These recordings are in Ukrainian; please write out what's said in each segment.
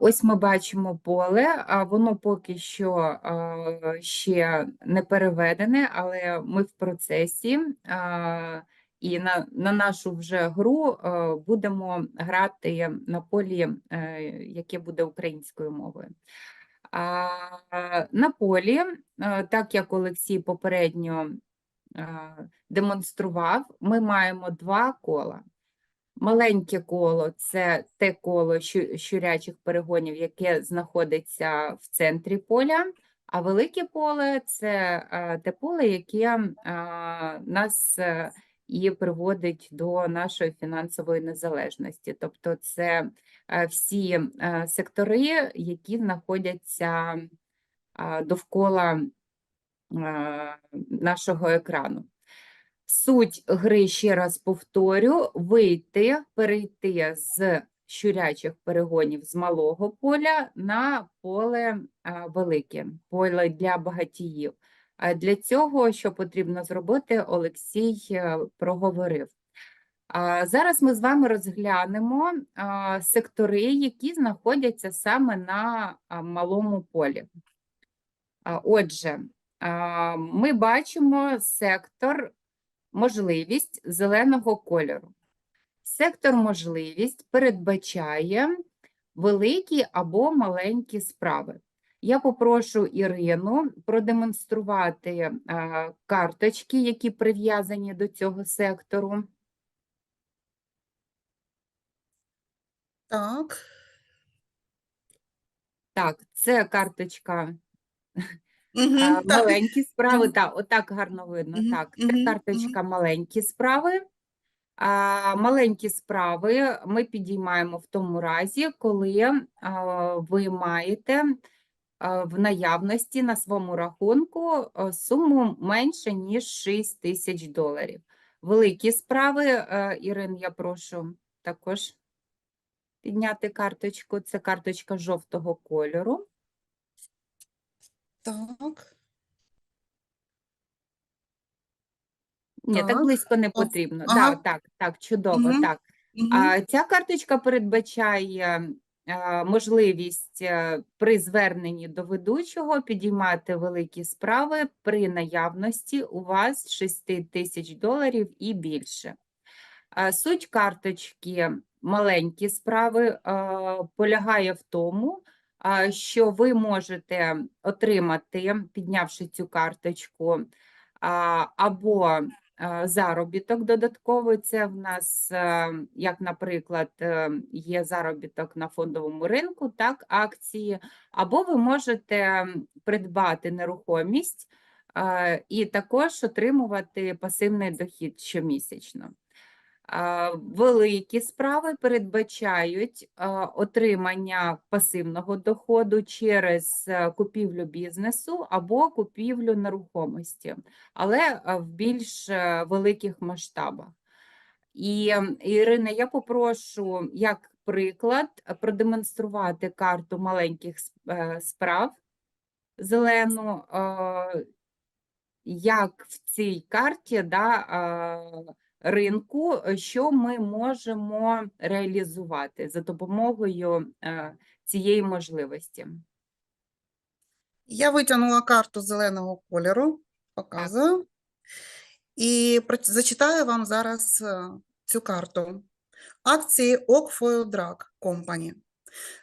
Ось ми бачимо поле, воно поки що ще не переведене, але ми в процесі. І на, на нашу вже гру будемо грати на полі, е, яке буде українською мовою. На полі, е, так як Олексій попередньо е, демонстрував, ми маємо два кола. Маленьке коло це те коло щурячих перегонів, яке знаходиться в центрі поля, а велике поле це е, те поле, яке е, нас е, і приводить до нашої фінансової незалежності. Тобто це всі сектори, які знаходяться довкола нашого екрану. Суть гри, ще раз повторю, вийти, перейти з щурячих перегонів з малого поля на поле велике, поле для багатіїв. Для цього, що потрібно зробити, Олексій е, проговорив. Зараз ми з вами розглянемо сектори, які знаходяться саме на малому полі. Отже, ми бачимо сектор можливість зеленого кольору. Сектор можливість передбачає великі або маленькі справи. Я попрошу Ірину продемонструвати е, карточки, які прив'язані до цього сектору. Так, Так, це карточка Мгм, А, так. Маленькі справи, так, отак гарно видно. Мгм, Так, це мгм, карточка маленькі справи. А, маленькі справи ми підіймаємо в тому разі, коли а, ви маєте а, в наявності на своєму рахунку а, суму менше, ніж 6 тисяч доларів. Великі справи, е, Ірин, я прошу також підняти карточку. Це карточка жовтого кольору. Так, Ні, так Так. близько не потрібно. ага. Так, так, так, чудово, Мгм. так. мгм, А ця карточка передбачає а, можливість е, при зверненні до ведучого підіймати великі справи при наявності у вас 6 тисяч доларів і більше. А, Суть карточки маленькі справи а, полягає в тому, що ви можете отримати, піднявши цю карточку, або заробіток додатковий. Це в нас, е, як, наприклад, е, є заробіток на фондовому ринку, так, акції, або ви можете придбати нерухомість е, і також отримувати пасивний дохід щомісячно. Великі справи передбачають отримання пасивного доходу через е, купівлю бізнесу або купівлю нерухомості, але е, в більш е, великих масштабах. І, Ірина, я попрошу, як приклад, продемонструвати карту маленьких справ зелену, як в цій карті да, ринку, що ми можемо реалізувати за допомогою е, цієї можливості. Я витягнула карту зеленого кольору, показую. І зачитаю вам зараз е, цю карту. Акції Oakfoil Drug Company.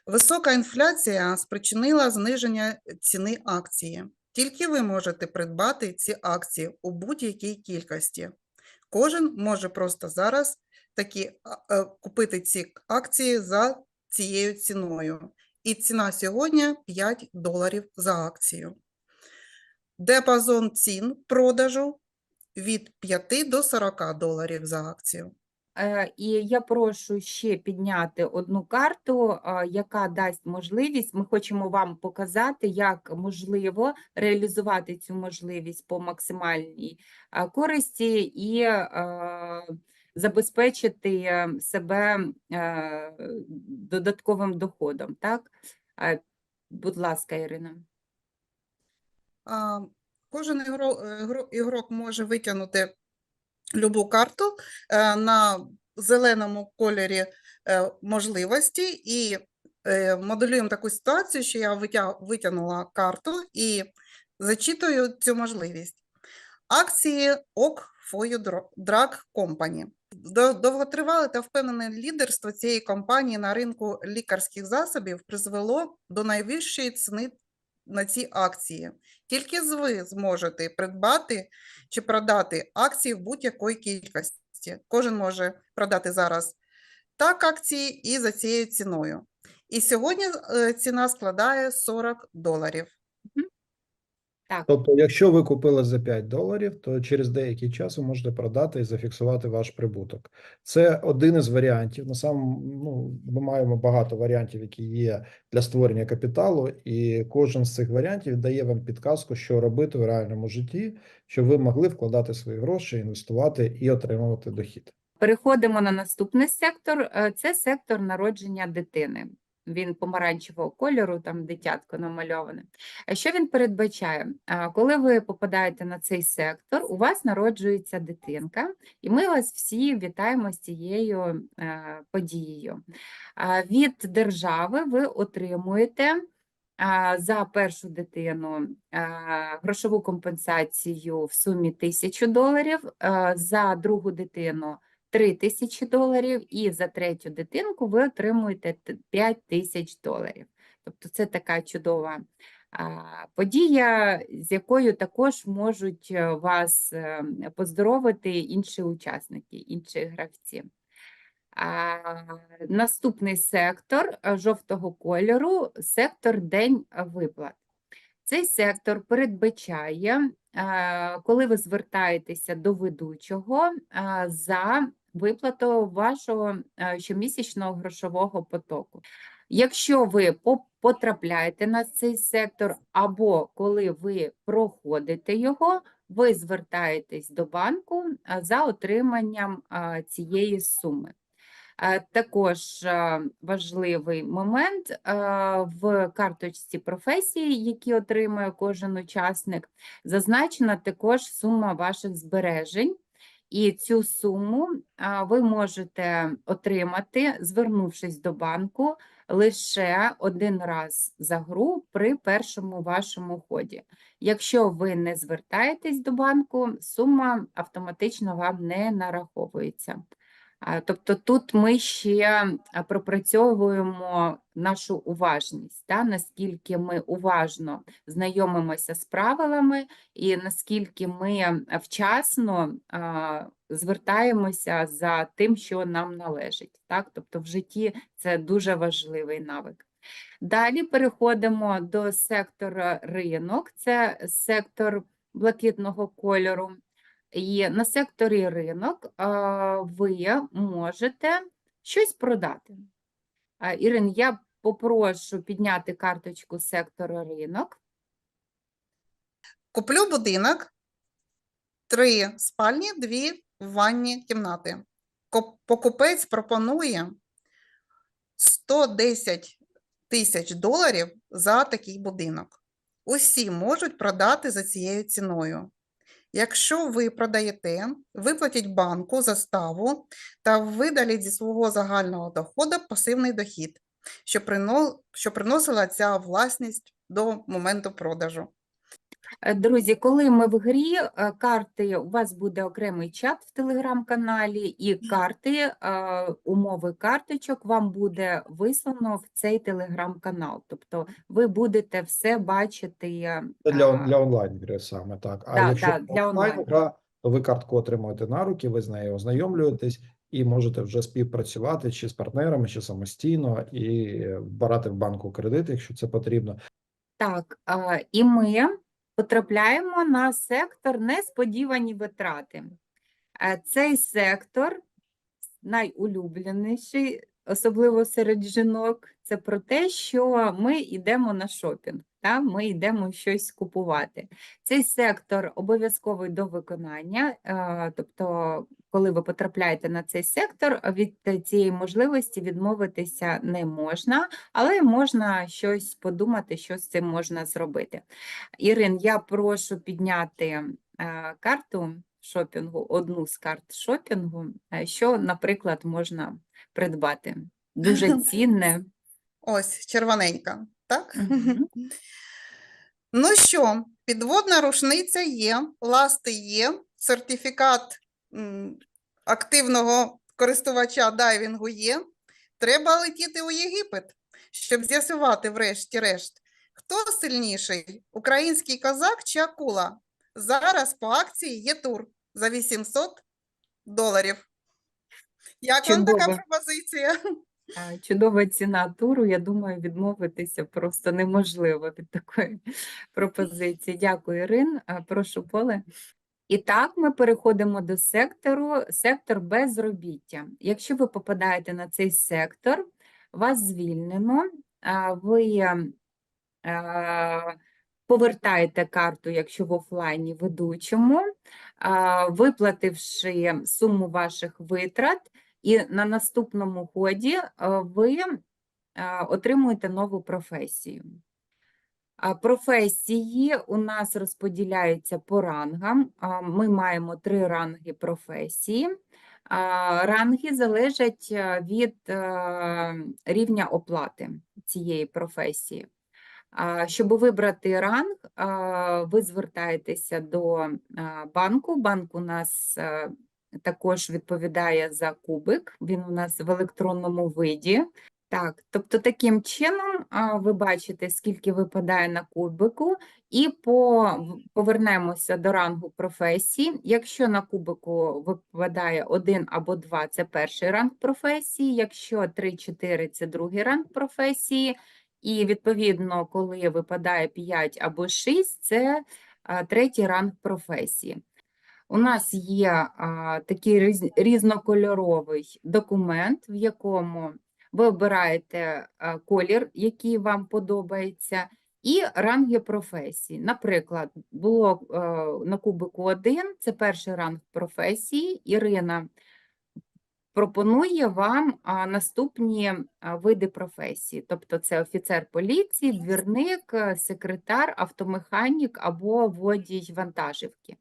Висока інфляція спричинила зниження ціни акції. Тільки ви можете придбати ці акції у будь-якій кількості. Кожен може просто зараз такі е, купити ці акції за цією ціною. І ціна сьогодні 5 доларів за акцію. Депазон цін продажу від 5 до 40 доларів за акцію. Е, І я прошу ще підняти одну карту, яка дасть можливість. Ми хочемо вам показати, як можливо реалізувати цю можливість по максимальній користі і е, забезпечити е, себе е, додатковим доходом. Так? Е, Будь ласка, Ірина. Кожен ігро- е, гро- ігрок може витягнути любу карту е, на зеленому кольорі е, можливості і е, моделюємо таку ситуацію, що я витя- витягнула карту і зачитую цю можливість. Акції ОК Фою Company. До- Довготривале та впевнене лідерство цієї компанії на ринку лікарських засобів призвело до найвищої ціни на ці акції. Тільки ви зможете придбати чи продати акції в будь-якої кількості. Кожен може продати зараз так акції і за цією ціною. І сьогодні е, ціна складає 40 доларів. Так, Тобто, якщо ви купили за 5 доларів, то через деякий час ви можете продати і зафіксувати ваш прибуток. Це один із варіантів. На самому ну, ми маємо багато варіантів, які є для створення капіталу, і кожен з цих варіантів дає вам підказку, що робити в реальному житті, щоб ви могли вкладати свої гроші, інвестувати і отримувати дохід. переходимо на наступний сектор. Е, Це сектор народження дитини. Він помаранчевого кольору, там дитятко намальоване. Що він передбачає? Коли ви попадаєте на цей сектор, у вас народжується дитинка, і ми вас всі вітаємо з цією е, подією. Від держави ви отримуєте за першу дитину грошову компенсацію в сумі 1000 доларів, за другу дитину 3 тисячі доларів, і за третю дитинку ви отримуєте 5 тисяч доларів. Тобто це така чудова подія, з якою також можуть е, вас е, поздоровити інші учасники, інші гравці. Наступний сектор е, жовтого кольору сектор День виплат. Цей сектор передбачає, коли ви звертаєтеся до ведучого за виплату вашого е, щомісячного грошового потоку. Якщо ви потрапляєте на цей сектор, або коли ви проходите його, ви звертаєтесь до банку е, за отриманням е, цієї суми. Також важливий момент в карточці професії, які отримує кожен учасник, зазначена також сума ваших збережень. І цю суму ви можете отримати, звернувшись до банку, лише один раз за гру при першому вашому ході. Якщо ви не звертаєтесь до банку, сума автоматично вам не нараховується. Тобто тут ми ще пропрацьовуємо нашу уважність, та, наскільки ми уважно знайомимося з правилами і наскільки ми вчасно а, звертаємося за тим, що нам належить. Так? Тобто в житті це дуже важливий навик. Далі переходимо до сектора ринок, це сектор блакитного кольору. І на секторі ринок ви можете щось продати. Ірин, я попрошу підняти карточку сектора ринок. Куплю будинок, три спальні, дві ванні кімнати. Покупець пропонує 110 тисяч доларів за такий будинок. Усі можуть продати за цією ціною. Якщо ви продаєте, виплатіть банку заставу та видаліть зі свого загального доходу пасивний дохід, що, прино- що приносила ця власність до моменту продажу. Е, Друзі, коли ми в грі, е, карти, у вас буде окремий чат в телеграм-каналі, і карти, е, умови карточок вам буде вислано в цей телеграм-канал. Тобто ви будете все бачити. Це для, для онлайн гри саме так. А Да, якщо да, для онлайн. гра, то ви картку отримуєте на руки, ви з нею ознайомлюєтесь і можете вже співпрацювати чи з партнерами, чи самостійно, і брати в банку кредит, якщо це потрібно. Так, і ми потрапляємо на сектор несподівані витрати. Е, Цей сектор найулюбленіший, особливо серед жінок, це про те, що ми йдемо на шопінг, та? ми йдемо щось купувати. Цей сектор обов'язковий до виконання, е, тобто, коли ви потрапляєте на цей сектор, від цієї можливості відмовитися не можна, але можна щось подумати, що з цим можна зробити. Ірин, я прошу підняти е, карту шопінгу, одну з карт шопінгу, е, що, наприклад, можна придбати. Дуже цінне. Ось, червоненька, так? Ну що, підводна рушниця є, ласти є, сертифікат активного користувача дайвінгу є. Треба летіти у Єгипет, щоб з'ясувати врешті-решт, хто сильніший, український козак чи акула. Зараз по акції є тур за 800 доларів. Як вам така пропозиція? А, Чудова ціна туру. Я думаю, відмовитися просто неможливо від такої пропозиції. Дякую, Ірин. Прошу поле. І так, ми переходимо до сектору, сектор безробіття. Якщо ви попадаєте на цей сектор, вас звільнено, ви повертаєте карту, якщо в офлайні ведучому, виплативши суму ваших витрат, і на наступному ході ви отримуєте нову професію. Професії у нас розподіляються по рангам. Ми маємо три ранги професії. Ранги залежать від е, рівня оплати цієї професії. Щоб вибрати ранг, ви звертаєтеся до банку. Банк у нас е, також відповідає за кубик. Він у нас в електронному виді. Так, тобто таким чином ви бачите, скільки випадає на кубику, і по, повернемося до рангу професії. Якщо на кубику випадає один або два, це перший ранг професії. Якщо 3-4 – це другий ранг професії. І відповідно, коли випадає 5 або 6, це третій ранг професії. У нас є а, такий різ- різнокольоровий документ, в якому ви обираєте а, колір, який вам подобається, і ранги професій. Наприклад, було е, на кубику 1, це перший ранг професії. Ірина пропонує вам а, наступні а, види професії. Тобто це офіцер поліції, двірник, секретар, автомеханік або водій вантажівки.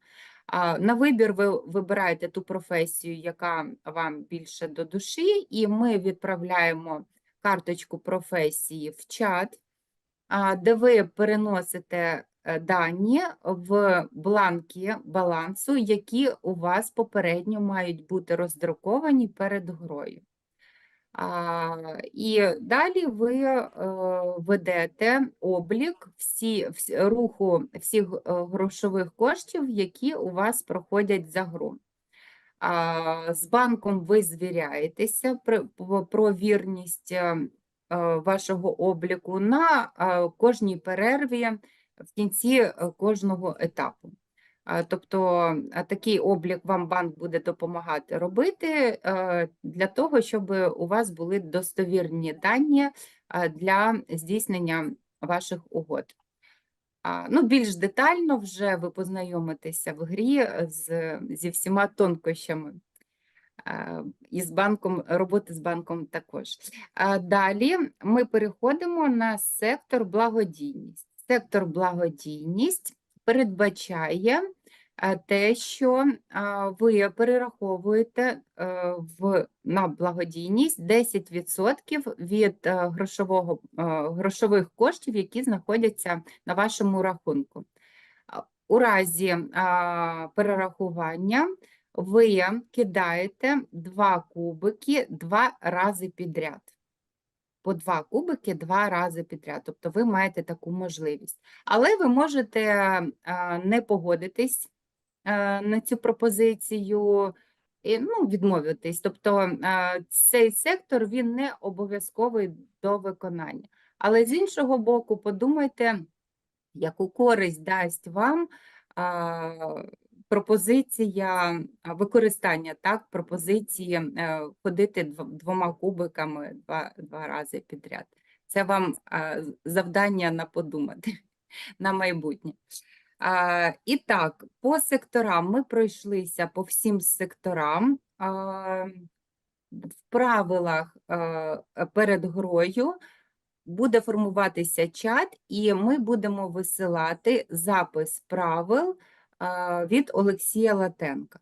На вибір ви вибираєте ту професію, яка вам більше до душі, і ми відправляємо карточку професії в чат, де ви переносите е, дані в бланки балансу, які у вас попередньо мають бути роздруковані перед грою. І далі ви е, ведете облік всі, руху всіх е, грошових коштів, які у вас проходять за гру. З банком ви звіряєтеся про вірність е, вашого обліку на кожній перерві в кінці кожного етапу. Тобто такий облік вам банк буде допомагати робити е, для того, щоб у вас були достовірні дані для здійснення ваших угод. Ну, більш детально вже ви познайомитеся в грі е, з, зі всіма тонкощами. е, І з банком, роботи з банком також. Далі ми переходимо на сектор благодійність. Сектор благодійність передбачає е, те, що ви перераховуєте е, в, на благодійність 10% від е, грошового, е, грошових коштів, які знаходяться на вашому рахунку. У разі перерахування ви кидаєте два кубики два рази підряд. По два кубики два рази підряд. Тобто ви маєте таку можливість. Але ви можете не погодитись на цю пропозицію і ну, відмовитись. Тобто цей сектор він не обов'язковий до виконання. Але з іншого боку, подумайте, яку користь дасть вам пропозиція використання так, пропозиції е, ходити двома кубиками два, два рази підряд. Це вам завдання на подумати на майбутнє. І так, по секторам ми пройшлися по всім секторам. В правилах перед грою буде формуватися чат, і ми будемо висилати запис правил від Олексія Латенка.